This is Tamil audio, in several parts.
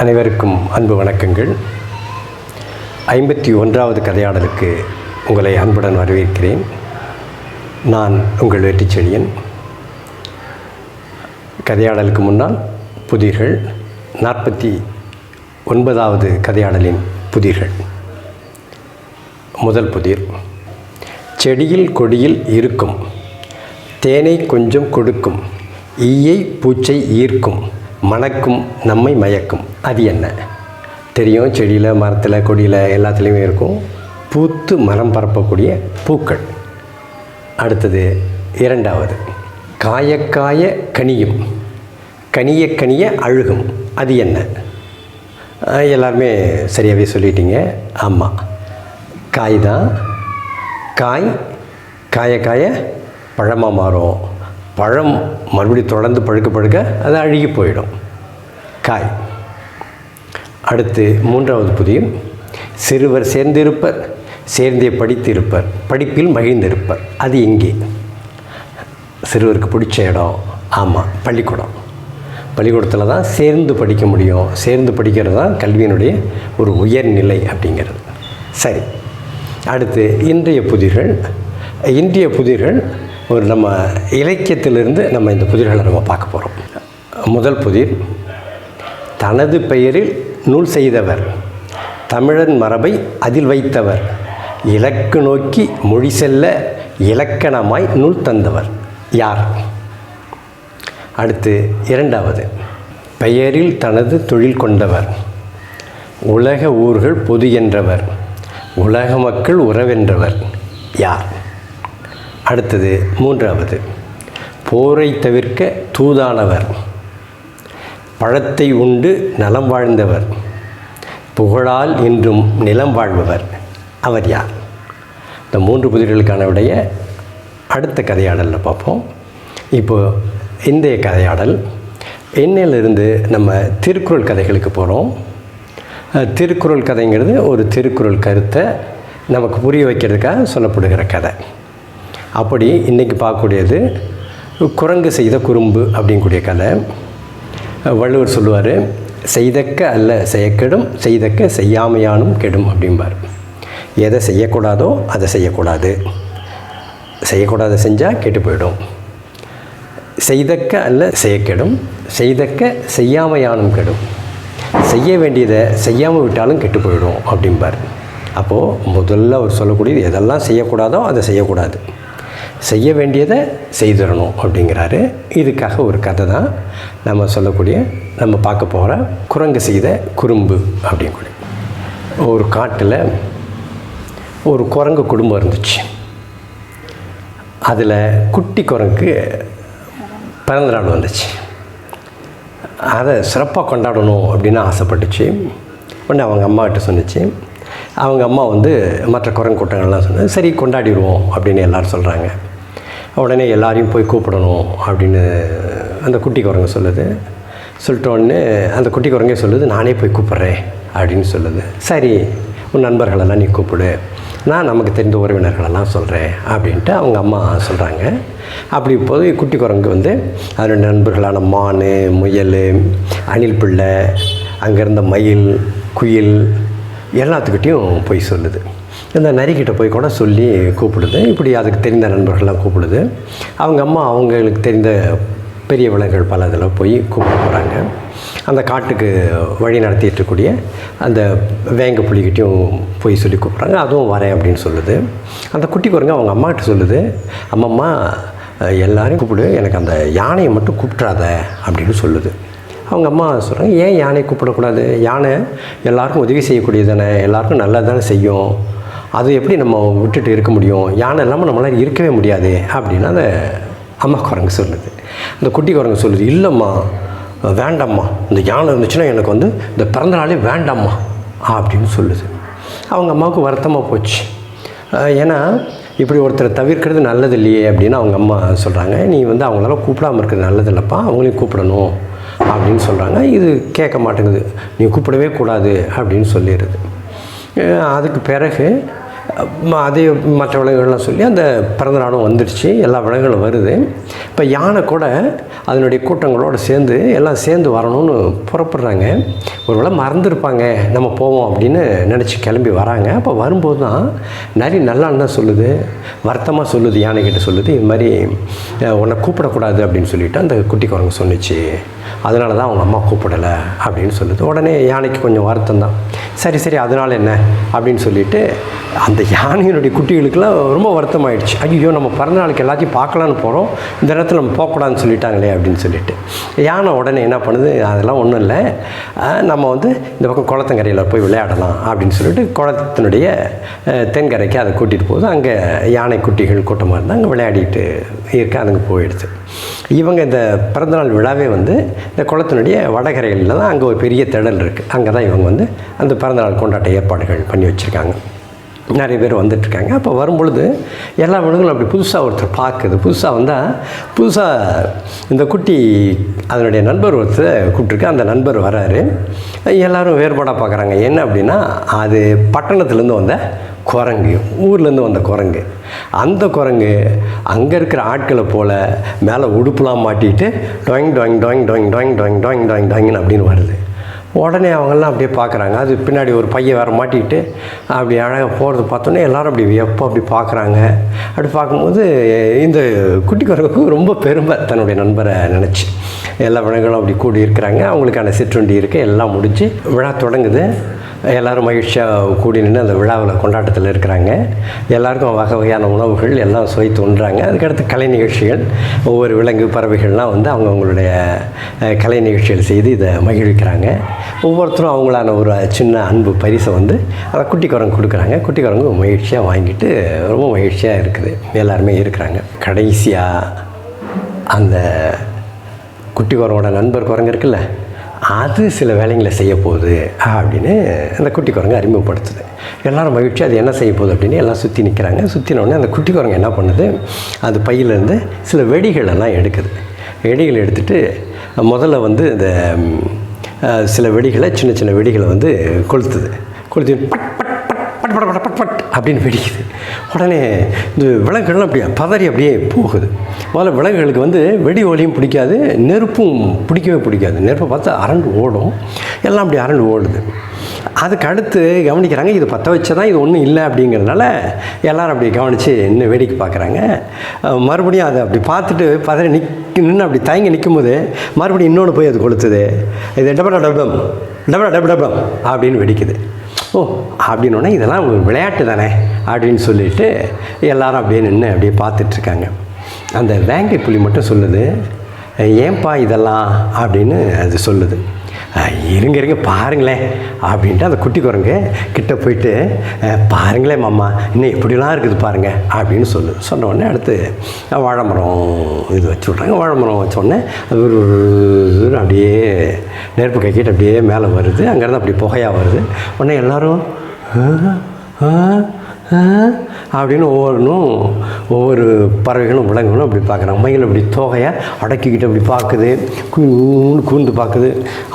அனைவருக்கும் அன்பு வணக்கங்கள். ஐம்பத்தி ஒன்றாவது கதையாடலுக்கு உங்களை அன்புடன் வரவேற்கிறேன். நான் உங்கள் வெற்றிச்செழியன் கதையாடலுக்கு முன்னால் புதிர்கள் நாற்பத்தி ஒன்பதாவது கதையாடலின் புதிர்கள். முதல் புதிர் செடியில் கொடியில் இருக்கும் தேனை கொஞ்சம் கொடுக்கும் ஈயை பூச்சை ஈர்க்கும் மணக்கும் நம்மை மயக்கும். அது என்ன? தெரியும் செடியில் மரத்தில் கொடியில் எல்லாத்துலேயுமே இருக்கும். பூத்து மரம் பரப்பக்கூடிய பூக்கள். அடுத்தது இரண்டாவது காயக்காய கனியும். கனிய கனிய அழுகும். அது என்ன? எல்லாருமே சரியாகவே சொல்லிட்டீங்க. ஆமாம் காய் தான். காய் காய காய பழமாக மாறும். பழம் மறுபடியும் தொடர்ந்து பழுக்க பழுக்க அது அழுகி போயிடும். காய். அடுத்து மூன்றாவது புதியம். சிறுவர் சேர்ந்திருப்பர் சேர்ந்தே படித்திருப்பர் படிப்பில் மகிழ்ந்திருப்பர். அது எங்கே சிறுவருக்கு பிடிச்ச இடம். ஆமாம் பள்ளிக்கூடம். பள்ளிக்கூடத்தில் தான் சேர்ந்து படிக்க முடியும். சேர்ந்து படிக்கிறது தான் கல்வியினுடைய ஒரு உயர்நிலை அப்படிங்கிறது. சரி. அடுத்து இன்றைய புதிர்கள். இன்றைய புதிர்கள் ஒரு நம்ம இலக்கியத்திலிருந்து நம்ம இந்த புதிர்களை நம்ம பார்க்க போகிறோம் முதல் புதிர் தனது பெயரில் நூல் செய்தவர் தமிழன் மரபை அதில் வைத்தவர் இலக்கு நோக்கி மொழி செல்ல இலக்கணமாய் நூல் தந்தவர். யார்? அடுத்து இரண்டாவது பெயரில் தனது தொழில் கொண்டவர் உலக ஊர்கள் பொது என்றவர் உலக மக்கள் உறவென்றவர். யார்? அடுத்தது மூன்றாவது. போரை தவிர்க்க தூதானவர். பழத்தை உண்டு நலம் வாழ்ந்தவர். புகழால் இன்றும் நிலம் வாழ்பவர். அவர் யார்? இந்த மூன்று புதிர்களுக்கான விடைய அடுத்த கதையாடலில் பார்ப்போம். இப்போ இந்திய கதையாடல். என்னிலிருந்து நம்ம திருக்குறள் கதைகளுக்கு போகிறோம் திருக்குறள் கதைங்கிறது ஒரு திருக்குறள் கருத்தை நமக்கு புரிய வைக்கிறதுக்காக சொல்லப்படுகிற கதை. அப்படி இன்றைக்கி பார்க்கக்கூடியது குரங்கு செய்த குறும்பு அப்படிங்கக்கூடிய கதை. வள்ளுவர் சொல்லுவார் செய்தக்க அல்ல செய்யக்கெடும் செய்தக்க செய்யாமையானும் கெடும் அப்படிம்பார். எதை செய்யக்கூடாதோ அதை செய்யக்கூடாது. செய்யக்கூடாத செஞ்சால் கெட்டு போயிடும். செய்தக்க அல்ல செய்யக்கெடும் செய்தக்க செய்யாமையானும் கெடும். செய்ய வேண்டியதை செய்யாமல் விட்டாலும் கெட்டு போயிடும் அப்படிம்பார். அப்போது முதல்ல அவர் சொல்லக்கூடியது எதெல்லாம் செய்யக்கூடாதோ அதை செய்யக்கூடாது. செய்ய வேண்டியதை செய்திடணும் அப்படிங்கிறாரு. இதுக்காக ஒரு கதை தான் நம்ம சொல்லக்கூடிய நம்ம பார்க்க போகிற குரங்கு செய்த குறும்பு அப்படின்னு கூட ஒரு காட்டில் ஒரு குரங்கு குடும்பம் இருந்துச்சு. அதில் குட்டி குரங்குக்கு பிறந்த நாள் வந்துச்சு. அதை சிறப்பாக கொண்டாடணும் அப்படின்னு ஆசைப்பட்டுச்சு. உடனே அவங்க அம்மாக்கிட்ட சொன்னிச்சு. அவங்க அம்மா வந்து மற்ற குரங்கு கூட்டங்கள்லாம் சொன்னது சரி கொண்டாடிடுவோம் அப்படின்னு எல்லோரும் சொல்கிறாங்க உடனே எல்லாரையும் போய் கூப்பிடணும் அப்படின்னு அந்த குட்டி குரங்க சொல்லுது. சொல்லிட்ட உடனே அந்த குட்டி குரங்கே சொல்லுது நானே போய் கூப்பிட்றேன் அப்படின்னு சொல்லுது. சரி உன் நண்பர்களெல்லாம் நீ கூப்பிடு. நான் நமக்கு தெரிந்த உறவினர்களெல்லாம் சொல்கிறேன் அப்படின்ட்டு அவங்க அம்மா சொல்கிறாங்க அப்படி போது குட்டி குரங்கு வந்து அதோட நண்பர்களான மான் முயல் அணில் பிள்ளை அங்கே இருந்த மயில் குயில் எல்லாத்துக்கிட்டேயும் போய் சொல்லுது. இந்த நரிக்கிட்ட போய் கூட சொல்லி கூப்பிடுது. இப்படி அதுக்கு தெரிந்த நண்பர்கள்லாம் கூப்பிடுது. அவங்க அம்மா அவங்களுக்கு தெரிந்த பெரிய விலங்குகள் பல இதில் போய் கூப்பிட போகிறாங்க அந்த காட்டுக்கு வழி நடத்திட்டு இருக்கக்கூடிய அந்த வேங்க புலிகிட்டையும் போய் சொல்லி கூப்பிட்றாங்க. அதுவும் வரேன் அப்படின்னு சொல்லுது. அந்த குட்டி குரங்கு அவங்க அம்மாகிட்ட சொல்லுது. அம்மம்மா எல்லாரையும் கூப்பிடு. எனக்கு அந்த யானையை மட்டும் கூப்பிட்றாத அப்படின்னு சொல்லுது. அவங்க அம்மா சொல்கிறாங்க ஏன் யானையை கூப்பிடக்கூடாது? யானை எல்லாருக்கும் உதவி செய்யக்கூடியது தானே. எல்லாருக்கும் நல்லது தானே செய்யும். அது எப்படி நம்ம விட்டுட்டு இருக்க முடியும்? யானை இல்லாமல் நம்மளால் இருக்கவே முடியாது அப்படின்னு அந்த அம்மா குரங்கு சொல்லுது. அந்த குட்டி குரங்கு சொல்லுது இல்லைம்மா வேண்டாம்மா. இந்த யானை இருந்துச்சுன்னா எனக்கு வந்து இந்த பிறந்த நாளே வேண்டாம்மா. அப்படின்னு சொல்லுது. அவங்க அம்மாவுக்கு வருத்தமாக போச்சு. ஏன்னா இப்படி ஒருத்தரை தவிர்க்கிறது நல்லது இல்லையே அப்படின்னு அவங்க அம்மா சொல்கிறாங்க நீ வந்து அவங்களால கூப்பிடாம இருக்கிறது நல்லது இல்லைப்பா அவங்களையும் கூப்பிடணும். அப்படின்னு சொல்கிறாங்க இது கேட்க மாட்டேங்குது. நீ கூப்பிடவே கூடாது. அப்படின்னு சொல்லிடுது. அதுக்கு பிறகு அதே மற்ற விலங்குகள்லாம் சொல்லி அந்த பிறந்த நாளும் வந்துடுச்சு எல்லா விலங்குகளும் வருது. இப்போ யானை கூட அதனுடைய கூட்டங்களோடு சேர்ந்து எல்லாம் சேர்ந்து வரணும்னு புறப்படுறாங்க. ஒருவேளை மறந்துருப்பாங்க நம்ம போவோம் அப்படின்னு நினச்சி கிளம்பி வராங்க. அப்போ வரும்போது தான் நிறைய நல்லா தான் சொல்லுது வருத்தமாக சொல்லுது யானைக்கிட்ட சொல்லுது இது மாதிரி உன்னை கூப்பிடக்கூடாது அப்படின்னு சொல்லிட்டு அந்த குட்டி குரங்கு சொன்னிச்சு. அதனால தான் அவங்க அம்மா கூப்பிடலை அப்படின்னு சொல்லுது. உடனே யானைக்கு கொஞ்சம் வருத்தம் தான் சரி சரி அதனால் என்ன? அப்படின்னு சொல்லிட்டு அந்த யானையினுடைய குட்டிகளுக்கெல்லாம் ரொம்ப வருத்தமாயிடுச்சு. ஐயோ நம்ம பிறந்த நாளுக்கு எல்லாத்தையும் பார்க்கலான்னு போகிறோம் இந்த இடத்துல நம்ம போகக்கூடாதுன்னு சொல்லிட்டாங்களே அப்படின்னு சொல்லிட்டு. யானை உடனே என்ன பண்ணுது? அதெல்லாம் ஒன்றும் இல்லை. நம்ம வந்து இந்த பக்கம் குளத்தங்கரையில் போய் விளையாடலாம் அப்படின்னு சொல்லிட்டு குளத்தினுடைய தென்கரைக்கு அதை கூட்டிகிட்டு போகுது. அங்கே யானை குட்டிகள் கூட்டமாக இருந்தால் அங்கே விளையாடிட்டு இருக்க அதுங்க போயிடுது. இவங்க இந்த பிறந்தநாள் விழாவே வந்து இந்த குளத்தினுடைய வடகரையில் தான் அங்கே ஒரு பெரிய திடல் இருக்குது அங்கே தான் இவங்க வந்து அந்த பிறந்தநாள் கொண்டாட்ட ஏற்பாடுகள் பண்ணி வச்சுருக்காங்க. நிறைய பேர் வந்துட்டுருக்காங்க. அப்போ வரும்பொழுது எல்லா விலங்குகளும் அப்படி புதுசாக ஒருத்தர் பார்க்குது. புதுசாக வந்தால் புதுசாக இந்த குட்டி அதனுடைய நண்பர் ஒருத்தர் கூப்பிட்ருக்கு அந்த நண்பர் வராரு. எல்லாரும் வேறுபாடாக பார்க்குறாங்க. என்ன அப்படின்னா அது பட்டணத்துலேருந்து வந்த குரங்கு ஊர்லேருந்து வந்த குரங்கு. அந்த குரங்கு அங்கே இருக்கிற ஆட்களை போல் மேலே உடுப்புலாம் மாட்டிட்டு டொயிங் டொயிங் டொயிங் டொயிங் டொயிங் டொயிங் டொயிங் டொயிங் டொயிங்னு அப்படின்னு வருது. உடனே அவங்கெல்லாம் அப்படியே பார்க்குறாங்க. அது பின்னாடி ஒரு பையன் வேறு மாட்டிக்கிட்டு அப்படி அழகாக போகிறது பார்த்தோன்னே எல்லாரும் அப்படி எப்போ அப்படி பார்க்குறாங்க. அப்படி பார்க்கும்போது இந்த குட்டி குரங்குக்கு ரொம்ப பெருமை. தன்னுடைய நண்பரை நினச்சி எல்லா விலங்குகளும் அப்படி கூடி இருக்கிறாங்க. அவங்களுக்கான சிற்றுண்டி இருக்குது எல்லாம் முடிஞ்சு விழா தொடங்குது. எல்லாரும் மகிழ்ச்சியாக கூடி நின்று அந்த விழாவில் கொண்டாட்டத்தில் இருக்கிறாங்க. எல்லாருக்கும் வகை வகையான உணவுகள் எல்லாம் சுவைத்து உண்றாங்க. அதுக்கடுத்து கலை நிகழ்ச்சிகள் ஒவ்வொரு விலங்கு பறவைகள்லாம் வந்து அவங்கவுங்களுடைய கலை நிகழ்ச்சிகள் செய்து இதை மகிழ்விக்கிறாங்க. ஒவ்வொருத்தரும் அவங்களான ஒரு சின்ன அன்பு பரிசை வந்து அதை குட்டி குரங்கு கொடுக்குறாங்க. குட்டி குரங்கு மகிழ்ச்சியாக வாங்கிட்டு ரொம்ப மகிழ்ச்சியாக இருக்குது. எல்லாருமே இருக்கிறாங்க. கடைசியாக அந்த குட்டி குரங்கோட நண்பர் குரங்கு இருக்குல்ல அது சில வேலைங்களை செய்ய போகுது அப்படின்னு அந்த குட்டி குரங்கு அறிமுகப்படுத்துது. எல்லாரும் மகிழ்ச்சி அது என்ன செய்ய போகுது அப்படின்னு எல்லாம் சுற்றி நிற்கிறாங்க சுற்றினோடனே அந்த குட்டி குரங்கு என்ன பண்ணுது? அந்த பையிலேருந்து சில வெடிகளெல்லாம் எடுக்குது. வெடிகள் எடுத்துகிட்டு முதல்ல வந்து இந்த சில வெடிகளை சின்ன சின்ன வெடிகளை வந்து கொளுத்துது. கொளுத்து பட் பட் பட் பட் பட் பட் பட் அப்படின்னு வெடிக்குது. உடனே இந்த விலங்குகள்லாம் அப்படியே பதறி அப்படியே போகுது. முதல்ல விலங்குகளுக்கு வந்து வெடி ஒலியும் பிடிக்காது நெருப்பும் பிடிக்கவே பிடிக்காது. நெருப்பை பார்த்தா அரண்டு ஓடும். எல்லாம் அப்படி அரண்டு ஓடுது. அதுக்கு அடுத்து கவனிக்கிறாங்க இது பற்ற வச்சா இது ஒன்றும் இல்லை அப்படிங்கிறதுனால எல்லோரும் அப்படி கவனித்து இன்னும் வேடிக்கை பார்க்குறாங்க. மறுபடியும் அதை அப்படி பார்த்துட்டு பதறி நிக் நின்று அப்படி தயங்கி நிற்கும்போது மறுபடியும் இன்னொன்று போய் அது கொளுத்துது. இது டபட டபம் டபட டப டபம் அப்படின்னு வெடிக்குது. ஓ அப்படின்னோடனே இதெல்லாம் ஒரு விளையாட்டு தானே அப்படின்னு சொல்லிட்டு எல்லாரும் அப்படியே நின்று அப்படியே பார்த்துட்ருக்காங்க. அந்த வேங்கை புலி மட்டும் சொல்லுது ஏன்பா இதெல்லாம்? அப்படின்னு அது சொல்லுது. இருங்க இருங்க பாருங்களேன் அப்படின்ட்டு அந்த குட்டி குரங்கு கிட்ட போயிட்டு பாருங்களேன் மாமா இன்னும் எப்படிலாம் இருக்குது பாருங்கள் அப்படின்னு சொல்லு. சொன்ன உடனே அடுத்து வாழைமரம் இது வச்சு விட்றாங்க. வாழை மரம் வச்ச உடனே அது ஒரு அப்படியே நெருப்பு கைக்கிட்டு அப்படியே மேலே வருது. அங்கேருந்து அப்படி புகையாக வருது. உடனே எல்லாரும் அப்படின்னு ஒவ்வொன்றும் ஒவ்வொரு பறவைகளும் விலங்குகளும் அப்படி பார்க்குறாங்க. மயில் அப்படி தோகையை அடக்கிக்கிட்டு அப்படி பார்க்குது. கூர்ந்து பார்க்குது.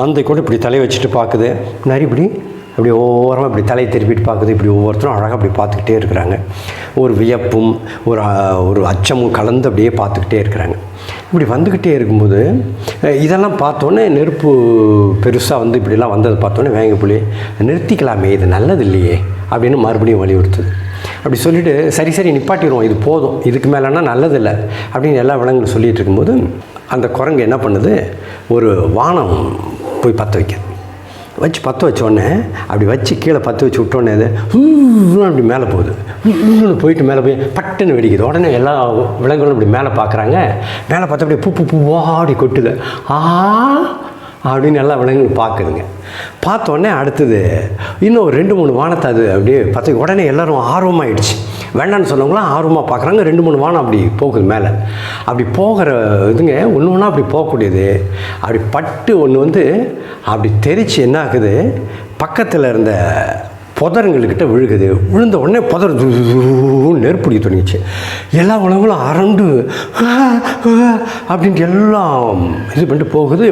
ஆந்தை கூட இப்படி தலையை வச்சுட்டு பார்க்குது. நிறைய இப்படி அப்படி ஓரமாக இப்படி தலையை திருப்பிட்டு பார்க்குது. இப்படி ஒவ்வொருத்தரும் அழகாக அப்படி பார்த்துக்கிட்டே இருக்கிறாங்க. ஒரு வியப்பும் ஒரு ஒரு அச்சமும் கலந்து அப்படியே பார்த்துக்கிட்டே இருக்கிறாங்க. இப்படி வந்துக்கிட்டே இருக்கும்போது இதெல்லாம் பார்த்தோன்னே நெருப்பு பெருசாக வந்து இப்படிலாம் வந்ததை பார்த்தோன்னே வேங்க புள்ளி நிறுத்திக்கலாமே இது நல்லது இல்லையே. அப்படின்னு மறுபடியும் வலியுறுத்துது. அப்படி சொல்லிவிட்டு சரி சரி நிப்பாட்டிடுவோம். இது போதும். இதுக்கு மேலேனா நல்லதில்லை. அப்படின்னு எல்லா விலங்குகளும் சொல்லிகிட்டு இருக்கும்போது அந்த குரங்கு என்ன பண்ணுது? ஒரு வானம் போய் பற்ற வைக்குது. வச்சு பற்ற வச்சோடனே அப்படி வச்சு கீழே பற்ற வச்சு விட்டோன்னே அது அப்படி மேலே போகுது. போயிட்டு மேலே போய் பட்டுன்னு வெடிக்குது. உடனே எல்லா விலங்குகளும் இப்படி மேலே பார்க்குறாங்க. மேலே பார்த்தா அப்படியே பூ பூ பூவாடி கொட்டுது. ஆ அப்படின்னு எல்லா விலங்குகளும் பார்க்குதுங்க. பார்த்த உடனே அடுத்தது இன்னும் ஒரு ரெண்டு மூணு வானத்தை அது அப்படியே பார்த்து உடனே எல்லோரும் ஆர்வமாகிடுச்சு வேண்டான்னு சொன்னவங்களாம் ஆர்வமாக பார்க்குறாங்க. ரெண்டு மூணு வானம் அப்படி போகுது மேலே. அப்படி போகிற இதுங்க ஒன்று ஒன்றா அப்படி போகக்கூடியது. அப்படி பட்டு ஒன்று வந்து அப்படி தெரித்து என்ன ஆகுது? பக்கத்தில் இருந்த புதருங்கள்கிட்ட விழுகுது. விழுந்த உடனே புதர் நெருப்பிடி தொடங்கிச்சு எல்லா உலகங்களும் அரண்டு அப்படின்ட்டு எல்லாம் இது பண்ணிட்டு போகுது.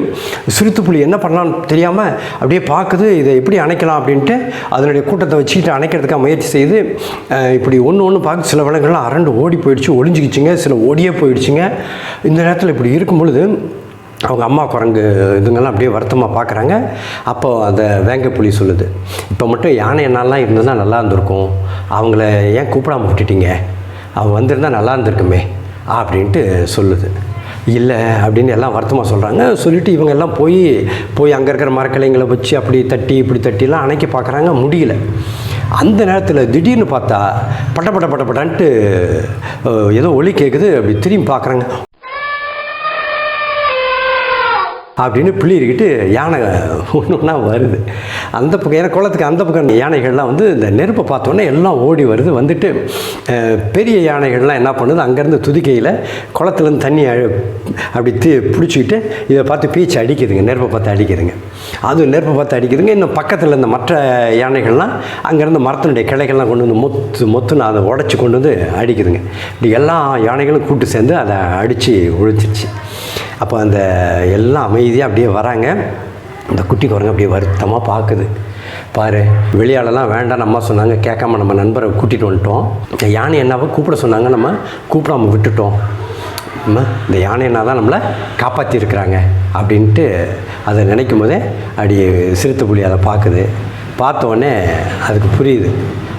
சிறுத்து புலி என்ன பண்ணலான்னு தெரியாமல் அப்படியே பார்க்குது. இதை எப்படி அணைக்கலாம் அப்படின்ட்டு அதனுடைய கூட்டத்தை வச்சுக்கிட்டு அணைக்கிறதுக்காக முயற்சி செய்து இப்படி ஒன்று ஒன்று பார்க்க சில விலங்குகள்லாம் அரண்டு ஓடி போயிடுச்சு ஒளிஞ்சிக்கிச்சுங்க. சில ஓடியே போயிடுச்சுங்க. இந்த நேரத்தில் இப்படி இருக்கும் பொழுது அவங்க அம்மா குரங்கு இதுங்கெல்லாம் அப்படியே வருத்தமாக பார்க்குறாங்க அப்போ அந்த வேங்க புலி சொல்லுது. இப்போ மட்டும் யானை என்னெல்லாம் இருந்ததுன்னா நல்லா இருந்திருக்கும். அவங்கள ஏன் கூப்பிடாம விட்டுட்டீங்க? அவன் வந்திருந்தா நல்லா இருந்திருக்குமே அப்படின்ட்டு சொல்லுது. இல்லை அப்படின்னு எல்லாம் வருத்தமாக சொல்கிறாங்க சொல்லிவிட்டு இவங்க எல்லாம் போய் போய் அங்கே இருக்கிற மரக்கிளைங்களை வச்சு அப்படி தட்டி இப்படி தட்டிலாம் அணைக்க பார்க்குறாங்க முடியல. அந்த நேரத்தில் திடீர்னு பார்த்தா பட்ட பட்ட பட்ட பட்டான்ட்டு ஏதோ ஒளி கேட்குது அப்படி திரும்பி பார்க்குறாங்க அப்படின்னு பிள்ளைகிட்டு யானை ஒன்று ஒன்றா வருது. அந்த பக்கம் ஏன்னா குளத்துக்கு அந்த பக்கம் யானைகள்லாம் வந்து இந்த நெருப்பை பார்த்தோன்னே எல்லாம் ஓடி வருது. வந்துட்டு பெரிய யானைகள்லாம் என்ன பண்ணுது? அங்கேருந்து துதிக்கையில் குளத்துலேருந்து தண்ணி அப்படி தீ பிடிச்சிக்கிட்டு இதை பார்த்து பீச்சு அடிக்குதுங்க. நெருப்பை பார்த்து அடிக்குதுங்க. அது நெருப்பை பார்த்து அடிக்குதுங்க. இன்னும் பக்கத்தில் இருந்த மற்ற யானைகள்லாம் அங்கேருந்து மரத்தினுடைய கிளைகள்லாம் கொண்டு வந்து மொத்து மொத்துன்னு அதை உடச்சி கொண்டு வந்து அடிக்குதுங்க. இப்படி எல்லா யானைகளும் கூட்டு சேர்ந்து அதை அடித்து ஒழிச்சிருச்சு அப்போ அந்த எல்லாம் அமைதியாக அப்படியே வராங்க. அந்த குட்டி குரங்கு அப்படியே வருத்தமாக பார்க்குது பாரு வெளியாலெல்லாம் வேண்டாம் நம்ம சொன்னாங்க. கேட்காம நம்ம நண்பரை கூட்டிகிட்டு வந்துட்டோம். யானை என்னவோ கூப்பிட சொன்னாங்க. நம்ம கூப்பிடாம விட்டுட்டோம். இந்த யானை என்ன தான் நம்மளை காப்பாற்றிருக்கிறாங்க அப்படின்ட்டு அதை நினைக்கும் போதே அப்படி சிறுத்தை புலி அதை பார்க்குது பார்த்தோடனே அதுக்கு புரியுது.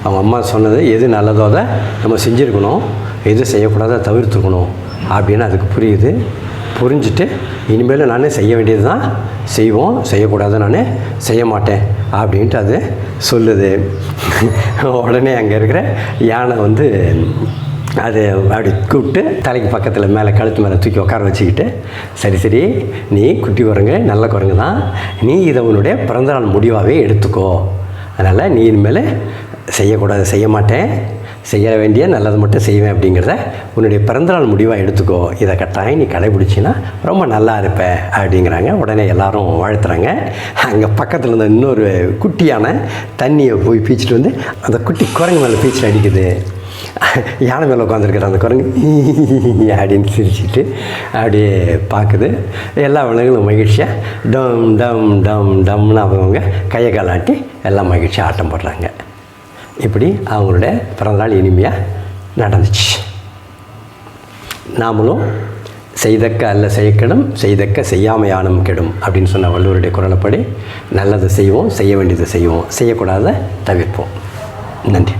அவங்க அம்மா சொன்னது எது நல்லதோ அதை நம்ம செஞ்சுருக்கணும். எது செய்யக்கூடாதோ தவிர்த்துக்கணும் அப்படின்னு அதுக்கு புரியுது. புரிஞ்சுட்டு இனிமேல் நான் செய்ய வேண்டியது தான் செய்வோம். செய்யக்கூடாது நான் செய்ய மாட்டேன். அப்படின்ட்டு அது சொல்லுது. உடனே அங்கே இருக்கிற யானை வந்து அது அப்படி கூப்பிட்டு தலைக்கு பக்கத்தில் மேலே கழுத்து மேலே தூக்கி உட்கார வச்சுக்கிட்டு சரி சரி நீ குட்டி குரங்கு நல்ல குரங்கு தான். நீ இதை உன்னுடைய பிறந்தநாள் முடிவாகவே எடுத்துக்கோ. அதனால் நீ இனிமேல் செய்யக்கூடாது செய்ய மாட்டேன். செய்ய வேண்டிய நல்லது மட்டும் செய்வேன் அப்படிங்கிறத உன்னுடைய பிறந்தநாள் முடிவாக எடுத்துக்கோ. இதை கட்டாயம் நீ கடைபிடிச்சின்னா ரொம்ப நல்லா இருப்ப அப்படிங்கிறாங்க. உடனே எல்லாரும் வாழ்த்துறாங்க. அங்கே பக்கத்தில் இருந்த இன்னொரு குட்டியான தண்ணியை போய் பீச்சிட்டு வந்து அந்த குட்டி குரங்கு மேலே பீச்சில் அடிக்குது. யானை மேலே உட்காந்துருக்குற அந்த குரங்கு அப்படின்னு சிரிச்சிட்டு அப்படியே பார்க்குது. எல்லா விலங்குகளும் மகிழ்ச்சியாக டம் டம் டம் டம்னு அவங்க கையை காலாட்டி எல்லாம் மகிழ்ச்சியாக ஆட்டம் போடுறாங்க. இப்படி அவங்களோட பிறந்தநாள் இனிமையாக நடந்துச்சு. நாமளும் செய்தக்க அல்ல செய்யக்கெடும் செய்தக்க செய்யாமையானும் கெடும் அப்படின்னு சொன்ன வள்ளுவருடைய குரலைப்படி நல்லதை செய்வோம் செய்ய வேண்டியதை செய்வோம் செய்யக்கூடாத தவிர்ப்போம். நன்றி.